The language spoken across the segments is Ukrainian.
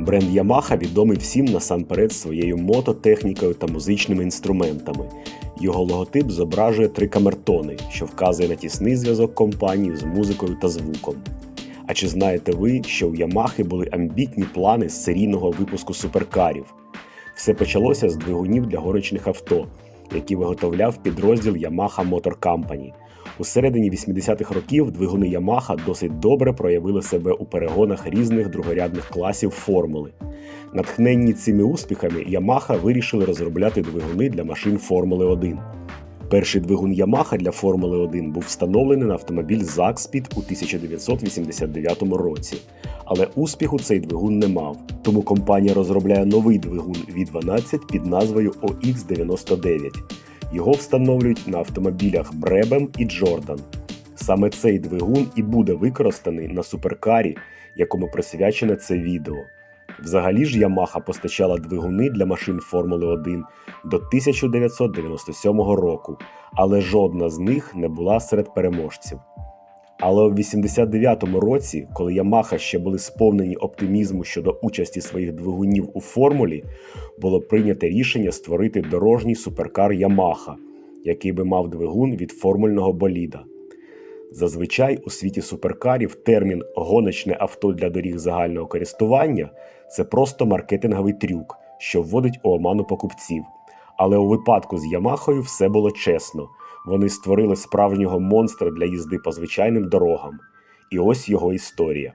Бренд Yamaha відомий всім насамперед своєю мототехнікою та музичними інструментами. Його логотип зображує три камертони, що вказує на тісний зв'язок компанії з музикою та звуком. А чи знаєте ви, що у Ямахи були амбітні плани з серійного випуску суперкарів? Все почалося з двигунів для горочних авто, які виготовляв підрозділ Yamaha Motor Company. У середині 80-х років двигуни Yamaha досить добре проявили себе у перегонах різних другорядних класів формули. Натхненні цими успіхами Yamaha вирішили розробляти двигуни для машин Формули 1. Перший двигун Yamaha для Формули 1 був встановлений на автомобіль Zaxpід у 1989 році. Але успіху цей двигун не мав. Тому компанія розробляє новий двигун V12 під назвою OX99. Його встановлюють на автомобілях Brabham і Jordan. Саме цей двигун і буде використаний на суперкарі, якому присвячене це відео. Взагалі ж Yamaha постачала двигуни для машин Формули 1 до 1997 року, але жодна з них не була серед переможців. Але у 89-му році, коли Yamaha ще були сповнені оптимізму щодо участі своїх двигунів у формулі, було прийнято рішення створити дорожній суперкар Yamaha, який би мав двигун від формульного боліда. Зазвичай у світі суперкарів термін гоночне авто для доріг загального користування це просто маркетинговий трюк, що вводить у оману покупців. Але у випадку з Ямахою все було чесно. Вони створили справжнього монстра для їзди по звичайним дорогам. І ось його історія.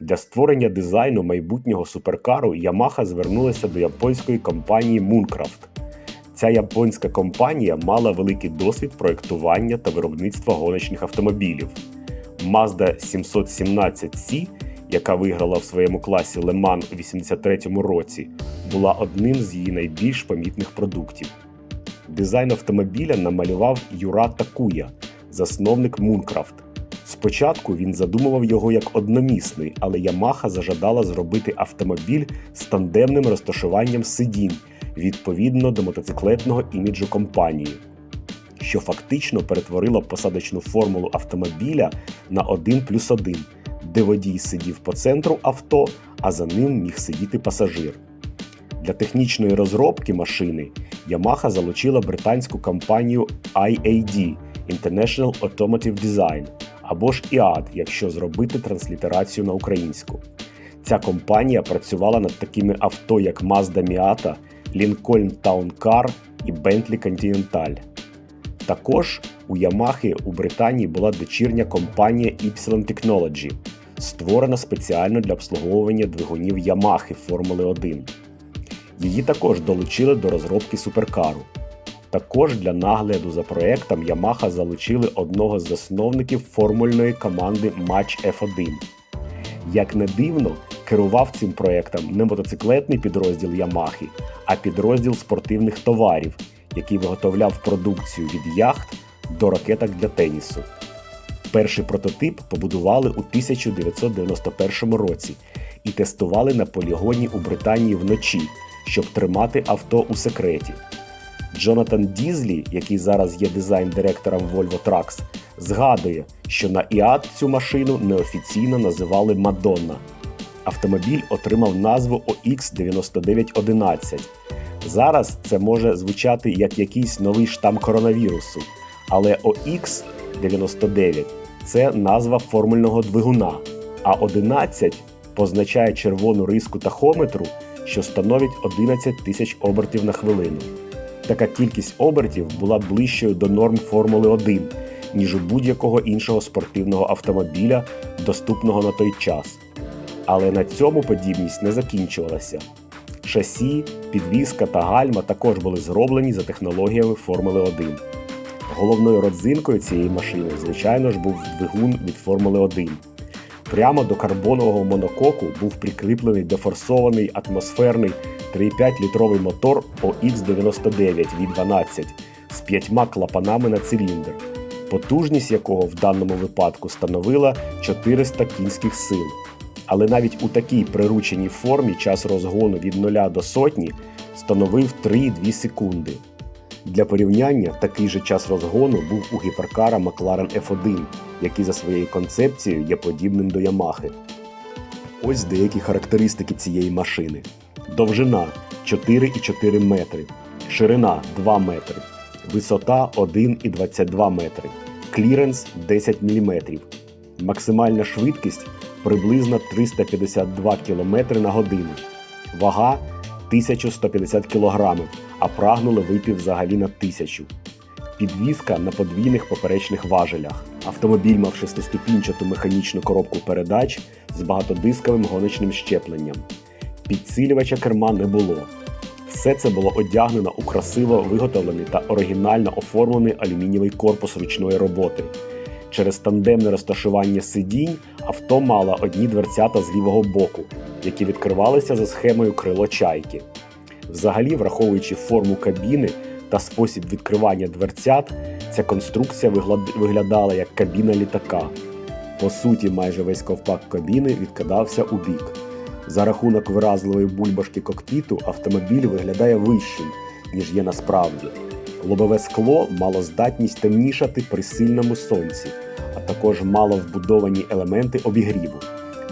Для створення дизайну майбутнього суперкару Yamaha звернулася до японської компанії Mooncraft. Ця японська компанія мала великий досвід проєктування та виробництва гоночних автомобілів. Mazda 717C, яка виграла в своєму класі Mans у 83-му році, була одним з її найбільш помітних продуктів. Дизайн автомобіля намалював Юра Такуя, засновник Mooncraft. Спочатку він задумував його як одномісний, але Yamaha зажадала зробити автомобіль з тандемним розташуванням сидінь відповідно до мотоциклетного іміджу компанії, що фактично перетворило посадочну формулу автомобіля на 1 плюс 1, де водій сидів по центру авто, а за ним міг сидіти пасажир. Для технічної розробки машини Yamaha залучила британську компанію IAD International Automotive Design або ж IAD, якщо зробити транслітерацію на українську. Ця компанія працювала над такими авто, як Mazda Miata, Lincoln Town Car і Bentley Continental. Також у Yamaha у Британії була дочірня компанія Ypsilon Technology, створена спеціально для обслуговування двигунів Yamaha Формули 1. Її також долучили до розробки суперкару. Також для нагляду за проектом Yamaha залучили одного з засновників формульної команди Match F1. Як не дивно, керував цим проектом не мотоциклетний підрозділ Ямахи, а підрозділ спортивних товарів, який виготовляв продукцію від яхт до ракеток для тенісу. Перший прототип побудували у 1991 році і тестували на полігоні у Британії вночі, щоб тримати авто у секреті. Джонатан Дізлі, який зараз є дизайн-директором Volvo Trucks, згадує, що на ІАД цю машину неофіційно називали Мадонна. Автомобіль отримав назву OX9911. Зараз це може звучати як якийсь новий штам коронавірусу, але OX99 це назва формульного двигуна, а 11 позначає червону риску тахометру, що становить 11 тисяч обертів на хвилину. Така кількість обертів була ближчою до норм Формули 1, ніж у будь-якого іншого спортивного автомобіля, доступного на той час. Але на цьому подібність не закінчувалася. Шасі, підвізка та гальма також були зроблені за технологіями Формули 1. Головною родзинкою цієї машини, звичайно ж, був двигун від Формули 1. Прямо до карбонового монококу був прикріплений дефорсований атмосферний 3,5-літровий мотор OX99 V12 з п'ятьма клапанами на циліндр, потужність якого в даному випадку становила 400 кінських сил. Але навіть у такій прирученій формі час розгону від 0 до сотні становив 3,2 секунди. Для порівняння такий же час розгону був у гіперкара McLaren F1, який за своєю концепцією є подібним до Ямахи. Ось деякі характеристики цієї машини: довжина 4,4 метри, ширина 2 метри, висота 1,22 метри, кліренс 10 мм, максимальна швидкість приблизно 352 км на годину, вага 1150 кг, а прагнули вийти взагалі на 1000 Підвізка на подвійних поперечних важелях. Автомобіль мав шестиступінчату механічну коробку передач з багатодисковим гоночним щепленням. Підсилювача керма не було. Все це було одягнено у красиво виготовлений та оригінально оформлений алюмінієвий корпус ручної роботи. Через тандемне розташування сидінь авто мало одні дверцята з лівого боку, які відкривалися за схемою крило чайки. Взагалі, враховуючи форму кабіни та спосіб відкривання дверцят, ця конструкція виглядала як кабіна літака. По суті, майже весь ковпак кабіни відкидався у бік. За рахунок виразливої бульбашки кокпіту автомобіль виглядає вищим, ніж є насправді. Лобове скло мало здатність темнішати при сильному сонці, а також мало вбудовані елементи обігріву.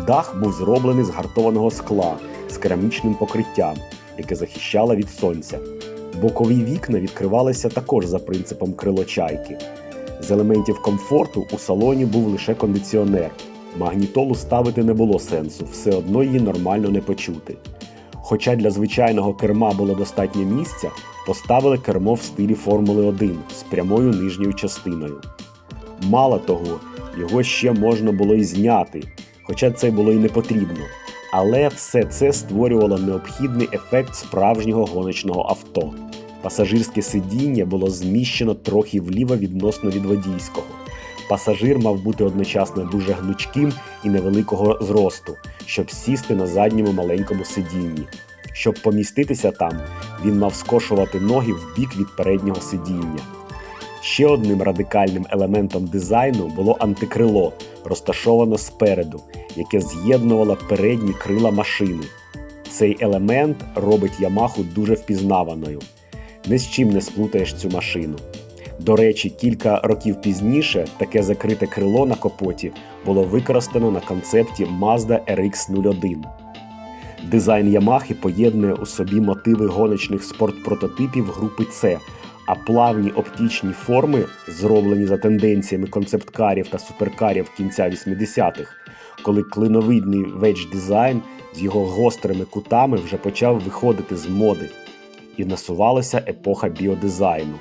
Дах був зроблений з гартованого скла з керамічним покриттям, яке захищало від сонця. Бокові вікна відкривалися також за принципом крилочайки. З елементів комфорту у салоні був лише кондиціонер. Магнітолу ставити не було сенсу, все одно її нормально не почути. Хоча для звичайного керма було достатньо місця, поставили кермо в стилі Формули 1 з прямою нижньою частиною. Мало того, його ще можна було і зняти, хоча це було і не потрібно. Але все це створювало необхідний ефект справжнього гоночного авто. Пасажирське сидіння було зміщено трохи вліво відносно від водійського. Пасажир мав бути одночасно дуже гнучким і невеликого зросту, щоб сісти на задньому маленькому сидінні. Щоб поміститися там, він мав скошувати ноги в бік від переднього сидіння. Ще одним радикальним елементом дизайну було антикрило, розташоване спереду, яке з'єднувало передні крила машини. Цей елемент робить Ямаху дуже впізнаваною. Ні з чим не сплутаєш цю машину. До речі, кілька років пізніше таке закрите крило на капоті було використано на концепті Mazda RX-01. Дизайн Ямахи поєднує у собі мотиви гоночних спортпрототипів групи С, а плавні оптичні форми, зроблені за тенденціями концепткарів та суперкарів кінця 80-х, коли клиновидний ведж дизайн з його гострими кутами вже почав виходити з моди, і насувалася епоха біодизайну.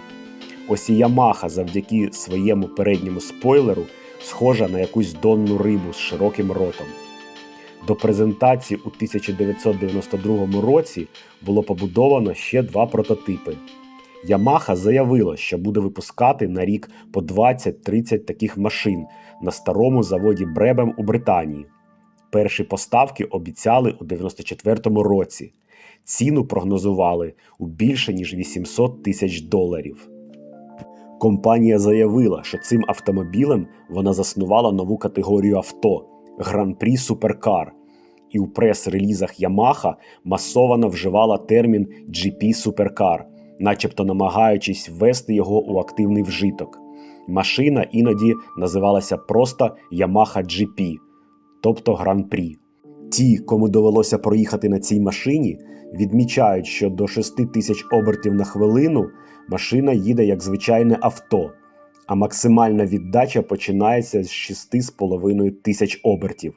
Ось і Ямаха завдяки своєму передньому спойлеру схожа на якусь донну рибу з широким ротом. До презентації у 1992 році було побудовано ще два прототипи. Ямаха заявила, що буде випускати на рік по 20-30 таких машин на старому заводі Бребем у Британії. Перші поставки обіцяли у 94-му році. Ціну прогнозували у більше ніж 800 тисяч доларів. Компанія заявила, що цим автомобілем вона заснувала нову категорію авто Гран-прі Суперкар, і у прес-релізах Yamaha масовано вживала термін GP Supercar, начебто намагаючись ввести його у активний вжиток. Машина іноді називалася просто Yamaha GP, тобто Гран-прі. Ті, кому довелося проїхати на цій машині, відмічають, що до 6 тисяч обертів на хвилину машина їде як звичайне авто, а максимальна віддача починається з 6,5 тисяч обертів.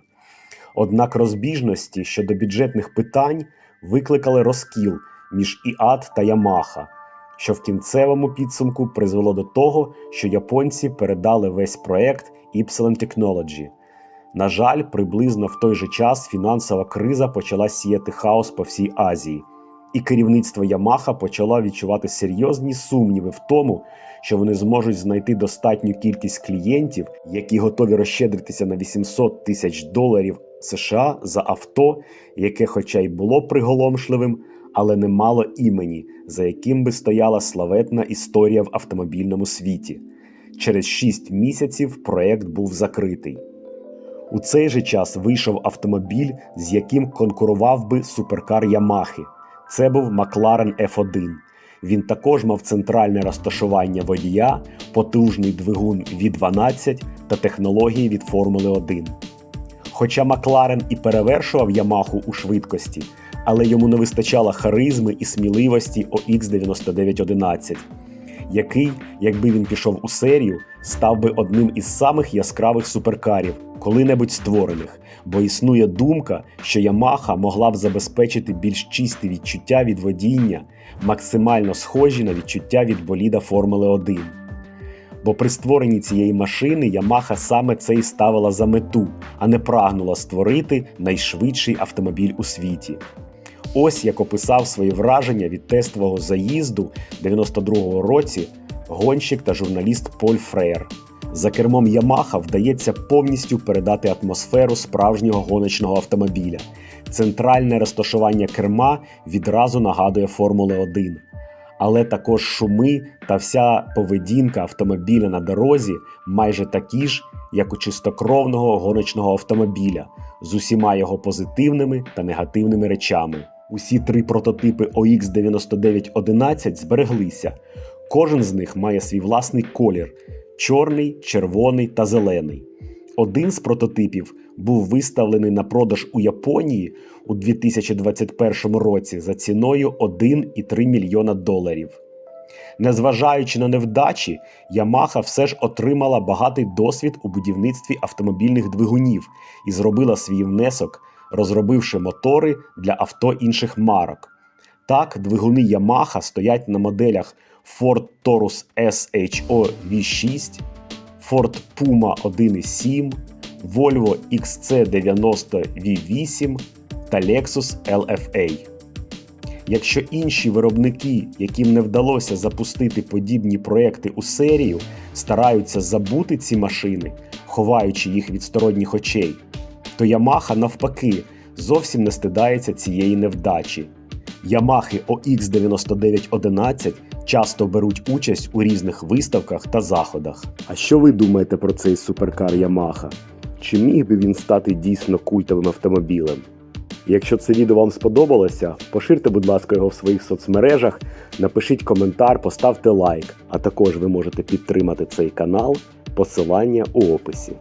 Однак розбіжності щодо бюджетних питань викликали розкіл між ІАТ та Ямаха, що в кінцевому підсумку призвело до того, що японці передали весь проект Ypsilon Technology. На жаль, приблизно в той же час фінансова криза почала сіяти хаос по всій Азії, і керівництво Ямаха почало відчувати серйозні сумніви в тому, що вони зможуть знайти достатню кількість клієнтів, які готові розщедритися на 800 тисяч доларів США за авто, яке, хоча й було приголомшливим, але не мало імені, за яким би стояла славетна історія в автомобільному світі. Через 6 місяців проект був закритий. У цей же час вийшов автомобіль, з яким конкурував би суперкар Ямахи. Це був Макларен F1. Він також мав центральне розташування водія, потужний двигун V12 та технології від Формули 1. Хоча Макларен і перевершував Ямаху у швидкості, але йому не вистачало харизми і сміливості OX9911, який, якби він пішов у серію, став би одним із самих яскравих суперкарів, коли-небудь створених, бо існує думка, що Ямаха могла б забезпечити більш чисті відчуття від водіння, максимально схожі на відчуття від боліда Формули 1. Бо при створенні цієї машини Ямаха саме це і ставила за мету, а не прагнула створити найшвидший автомобіль у світі. Ось як описав свої враження від тестового заїзду 92-го році гонщик та журналіст Поль Фрейр. За кермом Ямаха вдається повністю передати атмосферу справжнього гоночного автомобіля. Центральне розташування керма відразу нагадує Формули 1. Але також шуми та вся поведінка автомобіля на дорозі майже такі ж, як у чистокровного гоночного автомобіля, з усіма його позитивними та негативними речами. Усі три прототипи OX9911 збереглися. Кожен з них має свій власний колір: чорний, червоний та зелений. Один з прототипів був виставлений на продаж у Японії у 2021 році за ціною 1,3 мільйона доларів. Незважаючи на невдачі, Ямаха все ж отримала багатий досвід у будівництві автомобільних двигунів і зробила свій внесок, розробивши мотори для авто інших марок. Так, двигуни Ямаха стоять на моделях Ford Taurus SHO V6, Ford Puma 1.7, Volvo XC90 V8 та Lexus LFA. Якщо інші виробники, яким не вдалося запустити подібні проекти у серію, стараються забути ці машини, ховаючи їх від сторонніх очей, то Yamaha навпаки зовсім не стидається цієї невдачі. Ямахи OX9911 часто беруть участь у різних виставках та заходах. А що ви думаєте про цей суперкар Ямаха? Чи міг би він стати дійсно культовим автомобілем? Якщо це відео вам сподобалося, поширте, будь ласка, його в своїх соцмережах, напишіть коментар, поставте лайк, а також ви можете підтримати цей канал, посилання у описі.